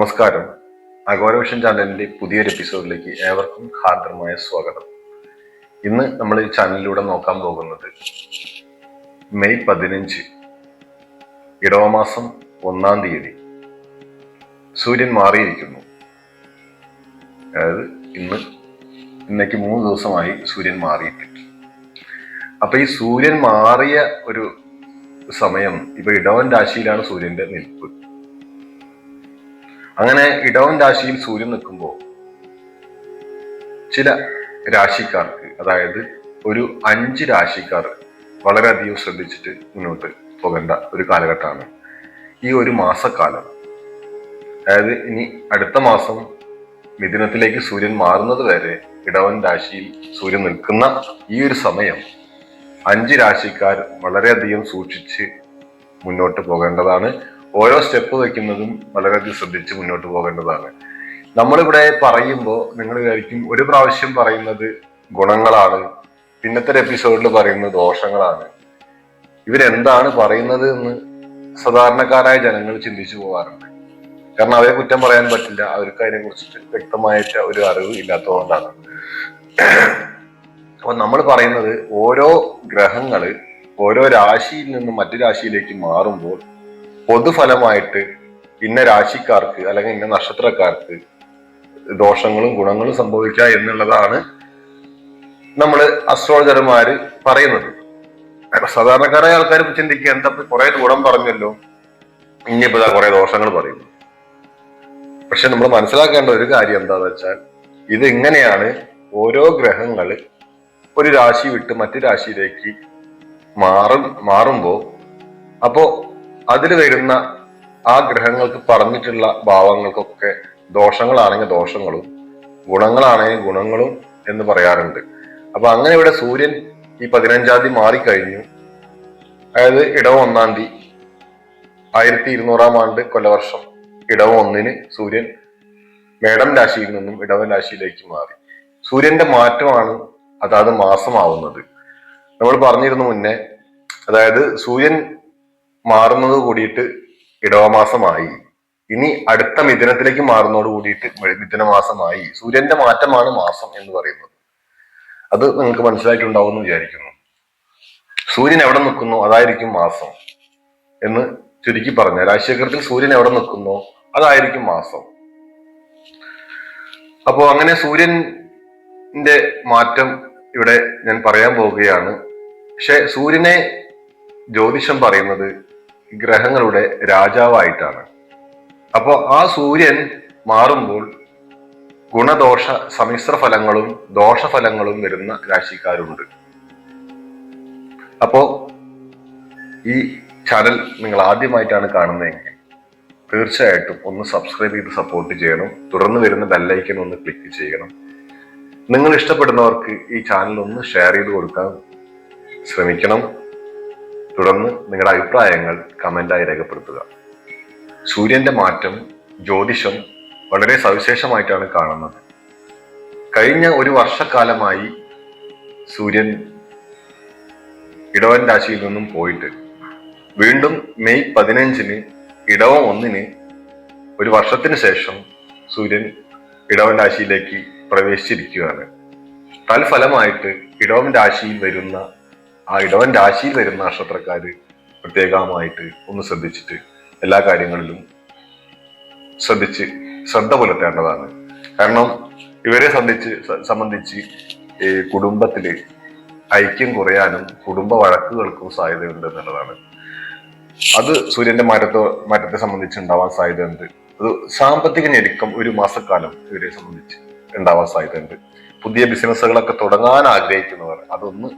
നമസ്കാരം. അഗോരവിഷൻ ചാനലിന്റെ പുതിയൊരു എപ്പിസോഡിലേക്ക് ഏവർക്കും ഹാർദമായ സ്വാഗതം. ഇന്ന് നമ്മൾ ഈ ചാനലിലൂടെ നോക്കാൻ പോകുന്നത് മെയ് പതിനഞ്ച് ഇടവമാസം ഒന്നാം തീയതി. സൂര്യൻ മാറിയിരിക്കുന്നു. അതായത് ഇന്ന് ഇന്നേക്ക് മൂന്ന് ദിവസമായി സൂര്യൻ മാറിയിട്ടുണ്ട് അപ്പൊ ഈ സൂര്യൻ മാറിയ ഒരു സമയം ഇപ്പൊ ഇടവൻ രാശിയിലാണ് സൂര്യന്റെ നിൽപ്പ്. അങ്ങനെ ഇടവൻ രാശിയിൽ സൂര്യൻ നിൽക്കുമ്പോൾ ചില രാശിക്കാർക്ക് അതായത് ഒരു അഞ്ച് രാശിക്കാർ വളരെയധികം ശ്രദ്ധിച്ചിട്ട് മുന്നോട്ട് പോകേണ്ട ഒരു കാലഘട്ടമാണ്. ഈ ഒരു മാസക്കാലം. അതായത് ഇനി അടുത്ത മാസം മിഥുനത്തിലേക്ക് സൂര്യൻ മാറുന്നത് വരെ ഇടവൻ രാശിയിൽ സൂര്യൻ നിൽക്കുന്ന ഈ ഒരു സമയം അഞ്ച് രാശിക്കാർ വളരെയധികം സൂക്ഷിച്ച് മുന്നോട്ട് പോകേണ്ടതാണ്. ഓരോ സ്റ്റെപ്പ് വെക്കുന്നതും വളരെയധികം ശ്രദ്ധിച്ച് മുന്നോട്ട് പോകേണ്ടതാണ്. നമ്മളിവിടെ പറയുമ്പോൾ നിങ്ങൾ വിചാരിക്കും ഒരു പ്രാവശ്യം പറയുന്നത് ഗുണങ്ങളാണ് പിന്നത്തെ എപ്പിസോഡിൽ പറയുന്നത് ദോഷങ്ങളാണ്. ഇവരെന്താണ് പറയുന്നത് എന്ന് സാധാരണക്കാരായ ജനങ്ങൾ ചിന്തിച്ചു പോകാറുണ്ട്. കാരണം അവരെ കുറ്റം പറയാൻ പറ്റില്ല അവർക്ക് അതിനെ കുറിച്ചിട്ട് വ്യക്തമായിട്ട് ഒരു അറിവ് ഇല്ലാത്തതുകൊണ്ടാണ്. അപ്പൊ നമ്മൾ പറയുന്നത് ഓരോ ഗ്രഹങ്ങൾ ഓരോ രാശിയിൽ നിന്നും മറ്റു രാശിയിലേക്ക് മാറുമ്പോൾ പൊതുഫലമായിട്ട് ഇന്ന രാശിക്കാർക്ക് അല്ലെങ്കിൽ ഇന്ന നക്ഷത്രക്കാർക്ക് ദോഷങ്ങളും ഗുണങ്ങളും സംഭവിക്കുക എന്നുള്ളതാണ് നമ്മൾ അസ്ട്രോളജർമാര് പറയുന്നത്. സാധാരണക്കാരായ ആൾക്കാർ ചിന്തിക്കുക എന്താ കുറെ ഗുണം പറഞ്ഞല്ലോ ഇനിയിപ്പോ കുറെ ദോഷങ്ങൾ പറയുന്നു. പക്ഷെ നമ്മൾ മനസ്സിലാക്കേണ്ട ഒരു കാര്യം എന്താന്ന് വെച്ചാൽ ഇത് ഇങ്ങനെയാണ് ഓരോ ഗ്രഹങ്ങൾ ഒരു രാശി വിട്ട് മറ്റു രാശിയിലേക്ക് മാറും മാറുമ്പോ അപ്പോ അതിൽ വരുന്ന ആ ഗ്രഹങ്ങൾക്ക് പറഞ്ഞിട്ടുള്ള ഭാവങ്ങൾക്കൊക്കെ ദോഷങ്ങളാണെങ്കിൽ ദോഷങ്ങളും ഗുണങ്ങളാണെങ്കിൽ ഗുണങ്ങളും എന്ന് പറയാറുണ്ട്. അപ്പൊ അങ്ങനെ ഇവിടെ സൂര്യൻ ഈ പതിനഞ്ചാം തീയതി മാറിക്കഴിഞ്ഞു. അതായത് ഇടവ ഒന്നാം തീയതി ആയിരത്തി ഇരുന്നൂറാം ആണ്ട് കൊല്ലവർഷം. ഇടവ ഒന്നിന് സൂര്യൻ മേടം രാശിയിൽ നിന്നും ഇടവൻ രാശിയിലേക്ക് മാറി. സൂര്യന്റെ മാറ്റമാണ് അതാത് മാസമാവുന്നത്. നമ്മൾ പറഞ്ഞിരുന്നു മുന്നേ അതായത് സൂര്യൻ മാറുന്നത് കൂടിയിട്ട് ഇടവമാസമായി. ഇനി അടുത്ത മിഥുനത്തിലേക്ക് മാറുന്നതോട് കൂടിയിട്ട് മിഥുന മാസമായി സൂര്യന്റെ മാറ്റമാണ് മാസം എന്ന് പറയുന്നത്. അത് നിങ്ങൾക്ക് മനസ്സിലായിട്ടുണ്ടാവും എന്ന് വിചാരിക്കുന്നു. സൂര്യൻ എവിടെ നിൽക്കുന്നു? അതായിരിക്കും മാസം എന്ന് ചുരുക്കി പറഞ്ഞ രാശിചക്രത്തിൽ സൂര്യൻ എവിടെ നിൽക്കുന്നു? അതായിരിക്കും മാസം. അപ്പോൾ അങ്ങനെ സൂര്യന്റെ മാറ്റം ഇവിടെ ഞാൻ പറയാൻ പോവുകയാണ്. പക്ഷെ സൂര്യനെ ജ്യോതിഷം പറയുന്നത് ഗ്രഹങ്ങളുടെ രാജാവായിട്ടാണ്. അപ്പോൾ ആ സൂര്യൻ മാറുമ്പോൾ ഗുണദോഷ സമ്മിശ്ര ഫലങ്ങളും ദോഷഫലങ്ങളും വരുന്ന രാശിക്കാരുണ്ട്. അപ്പോ ഈ ചാനൽ നിങ്ങൾ ആദ്യമായിട്ടാണ് കാണുന്നതെങ്കിൽ തീർച്ചയായിട്ടും ഒന്ന് സബ്സ്ക്രൈബ് ചെയ്ത് സപ്പോർട്ട് ചെയ്യണം. തുടർന്ന് വരുന്ന ബെല്ലൈക്കൻ ഒന്ന് ക്ലിക്ക് ചെയ്യണം. നിങ്ങൾ ഇഷ്ടപ്പെടുന്നവർക്ക് ഈ ചാനൽ ഒന്ന് ഷെയർ ചെയ്ത് കൊടുക്കാൻ ശ്രമിക്കണം. തുടർന്ന് നിങ്ങളുടെ അഭിപ്രായങ്ങൾ കമന്റായി രേഖപ്പെടുത്തുക. സൂര്യന്റെ മാറ്റം ജ്യോതിഷം വളരെ സവിശേഷമായിട്ടാണ് കാണുന്നത്. കഴിഞ്ഞ ഒരു വർഷക്കാലമായി സൂര്യൻ ഇടവൻ രാശിയിൽ നിന്നും പോയിട്ട് വീണ്ടും മെയ് പതിനഞ്ചിന് ഇടവം ഒന്നിന് ഒരു വർഷത്തിന് ശേഷം സൂര്യൻ ഇടവൻ രാശിയിലേക്ക് പ്രവേശിച്ചിരിക്കുകയാണ്. തൽഫലമായിട്ട് ഇടവൻ രാശിയിൽ വരുന്ന ആ ഇടവൻ രാശിയിൽ വരുന്ന നക്ഷത്രക്കാർ പ്രത്യേകമായിട്ട് ഒന്ന് ശ്രദ്ധിച്ചിട്ട് എല്ലാ കാര്യങ്ങളിലും ശ്രദ്ധിച്ച് ശ്രദ്ധ പുലർത്തേണ്ടതാണ്. കാരണം ഇവരെ സംബന്ധിച്ച് സംബന്ധിച്ച് ഈ കുടുംബത്തിൽ ഐക്യം കുറയാനും കുടുംബ വഴക്കുകൾക്കും സാധ്യതയുണ്ട് എന്നുള്ളതാണ്. അത് സൂര്യന്റെ മാറ്റത്തോ മാറ്റത്തെ സംബന്ധിച്ച് ഉണ്ടാവാൻ സാധ്യതയുണ്ട്. അത് സാമ്പത്തിക ഞെരുക്കം ഒരു മാസക്കാലം ഇവരെ സംബന്ധിച്ച് ഉണ്ടാവാൻ സാധ്യതയുണ്ട്. പുതിയ ബിസിനസ്സുകളൊക്കെ തുടങ്ങാൻ ആഗ്രഹിക്കുന്നവർ അതൊന്ന്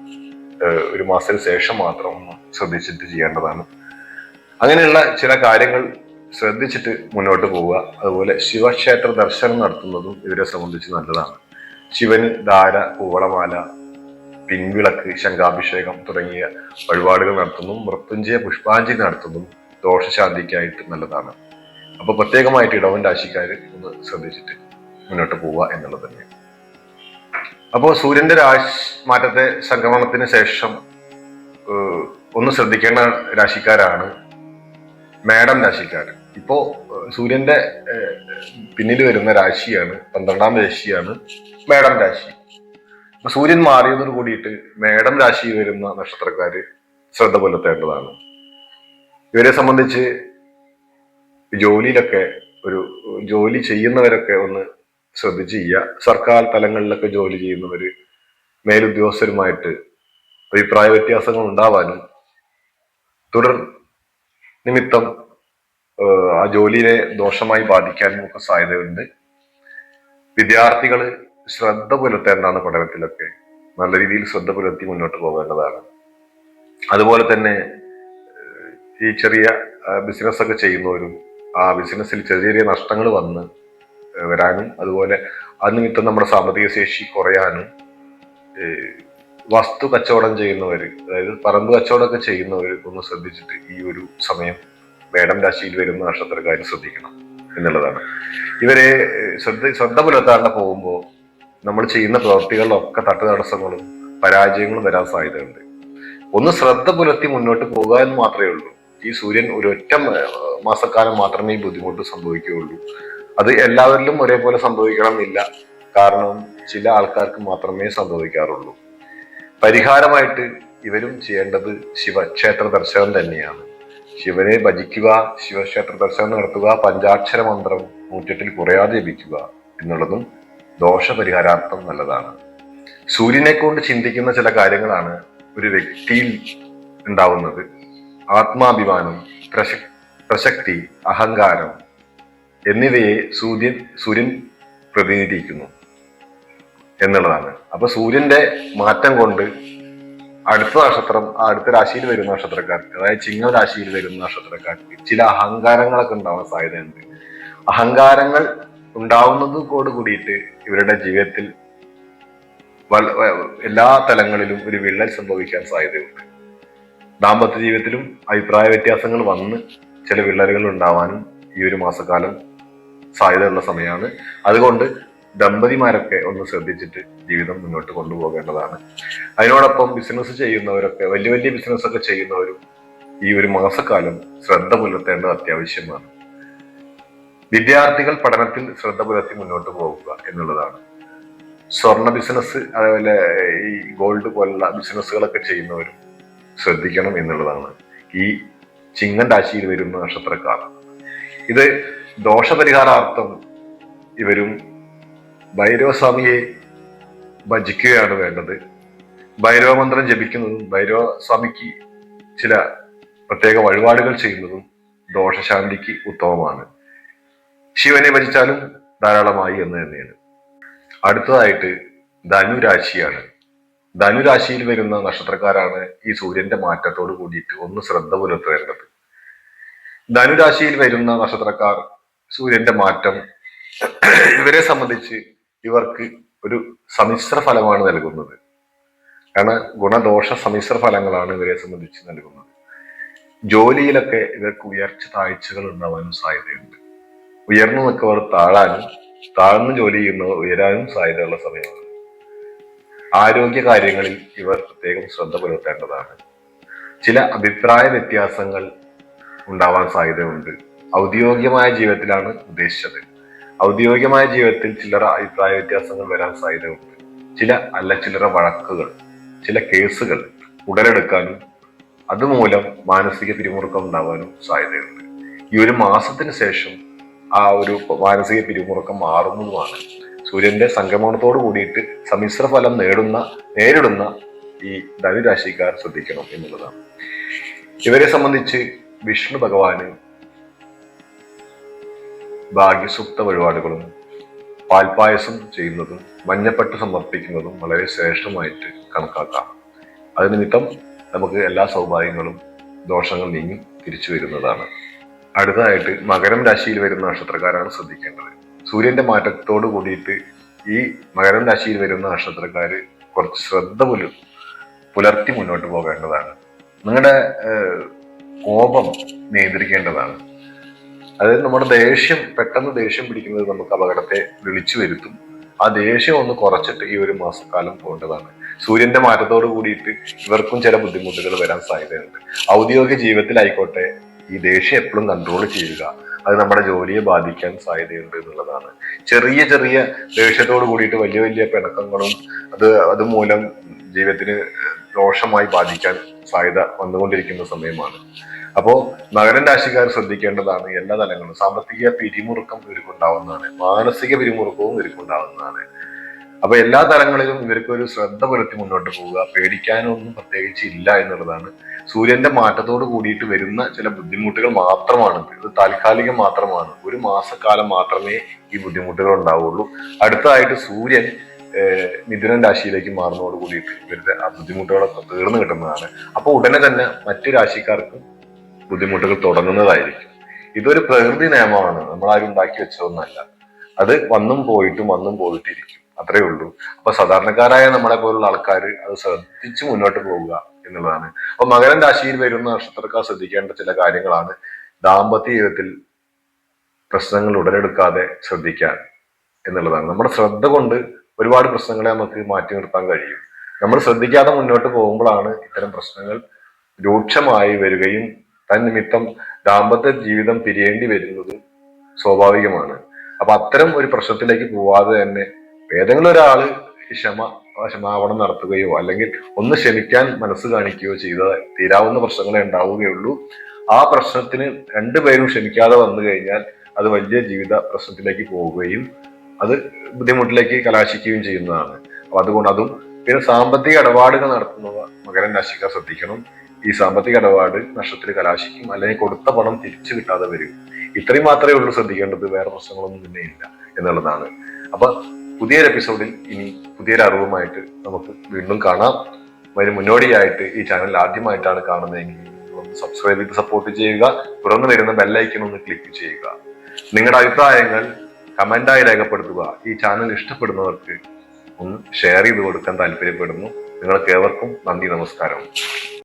ഒരു മാസത്തിന് ശേഷം മാത്രം ശ്രദ്ധിച്ചിട്ട് ചെയ്യേണ്ടതാണ്. അങ്ങനെയുള്ള ചില കാര്യങ്ങൾ ശ്രദ്ധിച്ചിട്ട് മുന്നോട്ട് പോവുക. അതുപോലെ ശിവക്ഷേത്ര ദർശനം നടത്തുന്നതും ഇവരെ സംബന്ധിച്ച് നല്ലതാണ്. ശിവന് ധാര കൂവളമാല പിൻവിളക്ക് ശംഖാഭിഷേകം തുടങ്ങിയ വഴിപാടുകൾ നടത്തുന്നു മൃത്യുഞ്ജയ പുഷ്പാഞ്ജലി നടത്തുന്നതും ദോഷശാന്തിക്കായിട്ട് നല്ലതാണ്. അപ്പൊ പ്രത്യേകമായിട്ട് ഇടവൻ രാശിക്കാർ ഒന്ന് ശ്രദ്ധിച്ചിട്ട് മുന്നോട്ട് പോവുക എന്നുള്ളത് തന്നെ അപ്പോൾ സൂര്യന്റെ രാശി മാറ്റത്തെ സംക്രമണത്തിന് ശേഷം ഒന്ന് ശ്രദ്ധിക്കേണ്ട രാശിക്കാരാണ് മേഡം രാശിക്കാർ. ഇപ്പോ സൂര്യന്റെ പിന്നിൽ വരുന്ന രാശിയാണ് പന്ത്രണ്ടാം രാശിയാണ് മേടം രാശി. സൂര്യൻ മാറിയതോട് കൂടിയിട്ട് മേടം രാശി വരുന്ന നക്ഷത്രക്കാര് ശ്രദ്ധ പുലർത്തേണ്ടതാണ്. ഇവരെ സംബന്ധിച്ച് ജോലിയിലൊക്കെ ഒരു ജോലി ചെയ്യുന്നവരൊക്കെ ഒന്ന് ശ്രദ്ധിച്ച് ചെയ്യുക. സർക്കാർ തലങ്ങളിലൊക്കെ ജോലി ചെയ്യുന്നവർ മേലുദ്യോഗസ്ഥരുമായിട്ട് അഭിപ്രായ വ്യത്യാസങ്ങൾ ഉണ്ടാവാനും തുടർ നിമിത്തം ആ ജോലിയെ ദോഷമായി ബാധിക്കാനും ഒക്കെ സാധ്യതയുണ്ട്. വിദ്യാർത്ഥികൾ ശ്രദ്ധ പുലർത്തേണ്ടതാണ് പഠനത്തിലൊക്കെ. നല്ല രീതിയിൽ ശ്രദ്ധ പുലർത്തി മുന്നോട്ട് പോകേണ്ടതാണ്. അതുപോലെ തന്നെ ഈ ചെറിയ ബിസിനസ് ഒക്കെ ചെയ്യുന്നവരും ആ ബിസിനസ്സിൽ ചെറിയ ചെറിയ നഷ്ടങ്ങൾ വന്ന് വരാനും അതുപോലെ അത് നിമിത്തം നമ്മുടെ സാമ്പത്തിക ശേഷി കുറയാനും വസ്തു കച്ചവടം ചെയ്യുന്നവർ അതായത് പറമ്പ് കച്ചവടമൊക്കെ ചെയ്യുന്നവർ ഒന്ന് ശ്രദ്ധിച്ചിട്ട് ഈ ഒരു സമയം മേടം രാശിയിൽ വരുന്ന നക്ഷത്രക്കാർ ശ്രദ്ധിക്കണം എന്നുള്ളതാണ്. ഇവരെ ശ്രദ്ധ ശ്രദ്ധ പുലർത്താണ്ട് പോകുമ്പോൾ നമ്മൾ ചെയ്യുന്ന പ്രവൃത്തികളിലൊക്കെ തട്ടു തടസ്സങ്ങളും പരാജയങ്ങളും വരാൻ സാധ്യതയുണ്ട്. ഒന്ന് ശ്രദ്ധ പുലർത്തി മുന്നോട്ട് പോകുക എന്ന് മാത്രമേ ഉള്ളൂ. ഈ സൂര്യൻ ഒരു ഒറ്റ മാസക്കാലം മാത്രമേ ഈ ബുദ്ധിമുട്ട് സംഭവിക്കുകയുള്ളൂ. അത് എല്ലാവരിലും ഒരേപോലെ സംഭവിക്കണം എന്നില്ല കാരണം ചില ആൾക്കാർക്ക് മാത്രമേ സംഭവിക്കാറുള്ളൂ. പരിഹാരമായിട്ട് ഇവരും ചെയ്യേണ്ടത് ശിവക്ഷേത്ര ദർശനം തന്നെയാണ്. ശിവനെ ഭജിക്കുക ശിവക്ഷേത്ര ദർശനം നടത്തുക പഞ്ചാക്ഷര മന്ത്രം നൂറ്റെട്ടിൽ കുറയാതെ ജപിക്കുക എന്നുള്ളതും ദോഷപരിഹാരാർത്ഥം നല്ലതാണ്. സൂര്യനെ കൊണ്ട് ചിന്തിക്കുന്ന ചില കാര്യങ്ങളാണ് ഒരു വ്യക്തിയിൽ ഉണ്ടാവുന്നത്. ആത്മാഭിമാനം പ്രശ- പ്രശക്തി അഹങ്കാരം എന്നിവയെ സൂര്യൻ സൂര്യൻ പ്രതിനിധീകരിക്കുന്നു എന്നുള്ളതാണ്. അപ്പൊ സൂര്യന്റെ മാറ്റം കൊണ്ട് അടുത്ത നക്ഷത്രം അടുത്ത രാശിയിൽ വരുന്ന നക്ഷത്രക്കാർക്ക് അതായത് ചിങ്ങ രാശിയിൽ വരുന്ന നക്ഷത്രക്കാർക്ക് ചില അഹങ്കാരങ്ങളൊക്കെ ഉണ്ടാവാൻ സാധ്യതയുണ്ട്. അഹങ്കാരങ്ങൾ ഉണ്ടാവുന്നതോട് കൂടിയിട്ട് ഇവരുടെ ജീവിതത്തിൽ എല്ലാ തലങ്ങളിലും ഒരു വിള്ളൽ സംഭവിക്കാൻ സാധ്യതയുണ്ട്. ദാമ്പത്യ ജീവിതത്തിലും അഭിപ്രായ വ്യത്യാസങ്ങൾ വന്ന് ചില വിള്ളലുകൾ ഉണ്ടാവാനും ഈ ഒരു മാസക്കാലം സാധ്യതയുള്ള സമയമാണ്. അതുകൊണ്ട് ദമ്പതിമാരൊക്കെ ഒന്ന് ശ്രദ്ധിച്ചിട്ട് ജീവിതം മുന്നോട്ട് കൊണ്ടുപോകേണ്ടതാണ്. അതിനോടൊപ്പം ബിസിനസ് ചെയ്യുന്നവരൊക്കെ വലിയ വലിയ ബിസിനസ് ഒക്കെ ചെയ്യുന്നവരും ഈ ഒരു മാസക്കാലം ശ്രദ്ധ പുലർത്തേണ്ടത് അത്യാവശ്യമാണ്. വിദ്യാർത്ഥികൾ പഠനത്തിൽ ശ്രദ്ധ പുലർത്തി മുന്നോട്ട് പോകുക എന്നുള്ളതാണ്. സ്വർണ ബിസിനസ് അതേപോലെ ഈ ഗോൾഡ് പോലുള്ള ബിസിനസ്സുകളൊക്കെ ചെയ്യുന്നവരും ശ്രദ്ധിക്കണം എന്നുള്ളതാണ്. ഈ ചിങ്ങൻ രാശിയിൽ വരുന്ന നക്ഷത്രക്കാർ. ഇത് ദോഷപരിഹാരാർത്ഥം ഇവരും ഭൈരവസ്വാമിയെ ഭജിക്കുകയാണ് വേണ്ടത്. ഭൈരവ മന്ത്രം ജപിക്കുന്നതും ഭൈരവ സ്വാമിക്ക് ചില പ്രത്യേക വഴിപാടുകൾ ചെയ്യുന്നതും ദോഷശാന്തിക്ക് ഉത്തമമാണ്. ശിവനെ ഭജിച്ചാലും ധാരാളമായി എന്ന് തന്നെയാണ്. അടുത്തതായിട്ട് ധനുരാശിയാണ്. ധനുരാശിയിൽ വരുന്ന നക്ഷത്രക്കാരാണ് ഈ സൂര്യന്റെ മാറ്റത്തോട് കൂടിയിട്ട് ഒന്ന് ശ്രദ്ധ പുലർത്തേണ്ടത്. ധനുരാശിയിൽ വരുന്ന നക്ഷത്രക്കാർ സൂര്യന്റെ മാറ്റം ഇവരെ സംബന്ധിച്ച് ഇവർക്ക് ഒരു സമ്മിശ്ര ഫലമാണ് നൽകുന്നത്. കാരണം ഗുണദോഷ സമ്മിശ്ര ഫലങ്ങളാണ് ഇവരെ സംബന്ധിച്ച് നൽകുന്നത്. ജോലിയിലൊക്കെ ഇവർക്ക് ഉയർച്ച താഴ്ചകൾ ഉണ്ടാവാനും സാധ്യതയുണ്ട്. ഉയർന്നു നിൽക്കവർ താഴാനും താഴ്ന്നു ജോലി ചെയ്യുന്നവർ ഉയരാനും സാധ്യതയുള്ള സമയമാണ്. ആരോഗ്യ കാര്യങ്ങളിൽ ഇവർ പ്രത്യേകം ശ്രദ്ധ പുലർത്തേണ്ടതാണ്. ചില അഭിപ്രായ വ്യത്യാസങ്ങൾ ഉണ്ടാവാൻ സാധ്യതയുണ്ട്. ഔദ്യോഗികമായ ജീവിതത്തിലാണ് ഉദ്ദേശിച്ചത്. ഔദ്യോഗികമായ ജീവിതത്തിൽ ചില്ലറ അഭിപ്രായ വ്യത്യാസങ്ങൾ വരാൻ സാധ്യതയുണ്ട്. ചില അല്ല ചില്ലറ വഴക്കുകൾ ചില കേസുകൾ ഉടലെടുക്കാനും അതുമൂലം മാനസിക പിരിമുറുക്കം ഉണ്ടാവാനും സാധ്യതയുണ്ട്. ഈ ഒരു മാസത്തിന് ശേഷം ആ ഒരു മാനസിക പിരിമുറുക്കം മാറുന്നതുമാണ്. സൂര്യന്റെ സംക്രമണത്തോട് കൂടിയിട്ട് സമ്മിശ്ര ഫലം നേടുന്ന നേരിടുന്ന ഈ ധനുരാശിക്കാർ ശ്രദ്ധിക്കണം എന്നുള്ളതാണ്. ഇവരെ സംബന്ധിച്ച് വിഷ്ണു ഭഗവാന് ഭാഗ്യസൂക്ത വഴിപാടുകളും പാൽപായസം ചെയ്യുന്നതും മഞ്ഞപ്പട്ട് സമർപ്പിക്കുന്നതും വളരെ ശ്രേഷ്ഠമായിട്ട് കണക്കാക്കാം. അത് നിമിത്തം നമുക്ക് എല്ലാ സൗഭാഗ്യങ്ങളും ദോഷങ്ങൾ നീങ്ങി തിരിച്ചു വരുന്നതാണ്. അടുത്തതായിട്ട് മകരം രാശിയിൽ വരുന്ന നക്ഷത്രക്കാരാണ് ശ്രദ്ധിക്കേണ്ടത്. സൂര്യന്റെ മാറ്റത്തോട് കൂടിയിട്ട് ഈ മകരം രാശിയിൽ വരുന്ന നക്ഷത്രക്കാർ കുറച്ച് ശ്രദ്ധ പുലർ പുലർത്തി മുന്നോട്ട് പോകേണ്ടതാണ്. നിങ്ങളുടെ കോപം നിയന്ത്രിക്കേണ്ടതാണ്. അതായത് നമ്മുടെ ദേഷ്യം പെട്ടെന്ന് ദേഷ്യം പിടിക്കുന്നത് നമുക്ക് അപകടത്തെ വിളിച്ചു വരുത്തും. ആ ദേഷ്യം ഒന്ന് കുറച്ചിട്ട് ഈ ഒരു മാസക്കാലം പോകേണ്ടതാണ്. സൂര്യന്റെ മാറ്റത്തോട് കൂടിയിട്ട് ഇവർക്കും ചില ബുദ്ധിമുട്ടുകൾ വരാൻ സാധ്യതയുണ്ട്. ഔദ്യോഗിക ജീവിതത്തിലായിക്കോട്ടെ ഈ ദേഷ്യം എപ്പോഴും കൺട്രോൾ ചെയ്യുക. അത് നമ്മുടെ ജോലിയെ ബാധിക്കാൻ സാധ്യതയുണ്ട് എന്നുള്ളതാണ്. ചെറിയ ചെറിയ ദേഷ്യത്തോട് കൂടിയിട്ട് വലിയ വലിയ പിണക്കങ്ങളും അത് അതുമൂലം ജീവിതത്തിന് ദോഷമായി ബാധിക്കാൻ സാധ്യത വന്നുകൊണ്ടിരിക്കുന്ന സമയമാണ്. അപ്പോ മകരൻ രാശിക്കാർ ശ്രദ്ധിക്കേണ്ടതാണ് എല്ലാ തലങ്ങളും. സാമ്പത്തിക പിരിമുറുക്കം ഇവർക്കുണ്ടാവുന്നതാണ്. മാനസിക പിരിമുറുക്കവും ഇവർക്കുണ്ടാവുന്നതാണ്. അപ്പൊ എല്ലാ തലങ്ങളിലും ഇവർക്ക് ഒരു ശ്രദ്ധ പുലർത്തി മുന്നോട്ട് പോവുക. പേടിക്കാനൊന്നും പ്രത്യേകിച്ച് ഇല്ല എന്നുള്ളതാണ്. സൂര്യന്റെ മാറ്റത്തോട് കൂടിയിട്ട് വരുന്ന ചില ബുദ്ധിമുട്ടുകൾ മാത്രമാണ്. ഇത് താൽക്കാലികം മാത്രമാണ്. ഒരു മാസക്കാലം മാത്രമേ ഈ ബുദ്ധിമുട്ടുകൾ ഉണ്ടാവുള്ളൂ. അടുത്തതായിട്ട് സൂര്യൻ മിഥുനം മിഥുനൻ രാശിയിലേക്ക് മാറുന്നതോട് കൂടിയിട്ട് ഇവരുടെ ആ ബുദ്ധിമുട്ടുകളൊക്കെ തീർന്നു കിട്ടുന്നതാണ്. അപ്പോൾ ഉടനെ തന്നെ മറ്റു രാശിക്കാർക്കും ബുദ്ധിമുട്ടുകൾ തുടങ്ങുന്നതായിരിക്കും. ഇതൊരു പ്രകൃതി നിയമമാണ്. നമ്മൾ ആരും ഉണ്ടാക്കി വെച്ചതൊന്നല്ല അത് വന്നും പോയിട്ടും വന്നും പോയിട്ടിരിക്കും. അത്രേ ഉള്ളൂ. അപ്പൊ സാധാരണക്കാരായ നമ്മളെ പോലുള്ള ആൾക്കാർ അത് ശ്രദ്ധിച്ച് മുന്നോട്ട് പോവുക എന്നുള്ളതാണ്. അപ്പൊ മകരം രാശിയിൽ വരുന്ന നക്ഷത്രക്കാർ ശ്രദ്ധിക്കേണ്ട ചില കാര്യങ്ങളാണ് ദാമ്പത്യ ജീവിതത്തിൽ പ്രശ്നങ്ങൾ ഉടലെടുക്കാതെ ശ്രദ്ധിക്കാൻ എന്നുള്ളതാണ്. നമ്മുടെ ശ്രദ്ധ കൊണ്ട് ഒരുപാട് പ്രശ്നങ്ങളെ നമുക്ക് മാറ്റി നിർത്താൻ കഴിയും. നമ്മൾ ശ്രദ്ധിക്കാതെ മുന്നോട്ട് പോകുമ്പോഴാണ് ഇത്തരം പ്രശ്നങ്ങൾ രൂക്ഷമായി വരികയും തന്നിമിത്തം ദാമ്പത്യ ജീവിതം പിരിയേണ്ടി വരുന്നത് സ്വാഭാവികമാണ്. അപ്പൊ അത്തരം ഒരു പ്രശ്നത്തിലേക്ക് പോവാതെ തന്നെ ഏതെങ്കിലും ഒരാൾ ക്ഷമ ക്ഷമാപണം നടത്തുകയോ അല്ലെങ്കിൽ ഒന്ന് ക്ഷമിക്കാൻ മനസ്സ് കാണിക്കുകയോ ചെയ്ത തീരാവുന്ന പ്രശ്നങ്ങളെ ഉണ്ടാവുകയുള്ളൂ. ആ പ്രശ്നത്തിന് രണ്ടുപേരും ക്ഷമിക്കാതെ വന്നു കഴിഞ്ഞാൽ അത് വലിയ ജീവിത പ്രശ്നത്തിലേക്ക് പോവുകയും അത് ബുദ്ധിമുട്ടിലേക്ക് കലാശിക്കുകയും ചെയ്യുന്നതാണ്. അപ്പൊ അതുകൊണ്ട് അതും പിന്നെ സാമ്പത്തിക ഇടപാടുകൾ നടത്തുന്നവ മകരൻ രാശിക്കാർ ശ്രദ്ധിക്കണം. ഈ സാമ്പത്തിക ഇടപാട് നഷ്ടത്തിൽ കലാശിക്കും അല്ലെങ്കിൽ കൊടുത്ത പണം തിരിച്ചു കിട്ടാതെ വരും. ഇത്രയും മാത്രമേ ഉള്ളൂ ശ്രദ്ധിക്കേണ്ടത് വേറെ പ്രശ്നങ്ങളൊന്നും തന്നെ ഇല്ല എന്നുള്ളതാണ്. അപ്പൊ പുതിയൊരു എപ്പിസോഡിൽ ഇനി പുതിയൊരു അറിവുമായിട്ട് നമുക്ക് വീണ്ടും കാണാം. അതിന് മുന്നോടിയായിട്ട് ഈ ചാനൽ ആദ്യമായിട്ടാണ് കാണുന്നതെങ്കിൽ സബ്സ്ക്രൈബ് ചെയ്ത് സപ്പോർട്ട് ചെയ്യുക. തുറന്നു വരുന്ന ബെല്ലൈക്കൺ ഒന്ന് ക്ലിക്ക് ചെയ്യുക. നിങ്ങളുടെ അഭിപ്രായങ്ങൾ കമന്റായി രേഖപ്പെടുത്തുക. ഈ ചാനൽ ഇഷ്ടപ്പെടുന്നവർക്ക് ഒന്ന് ഷെയർ ചെയ്ത് കൊടുക്കാൻ താല്പര്യപ്പെടുന്നു. നിങ്ങൾക്ക് ഏവർക്കും നന്ദി നമസ്കാരം.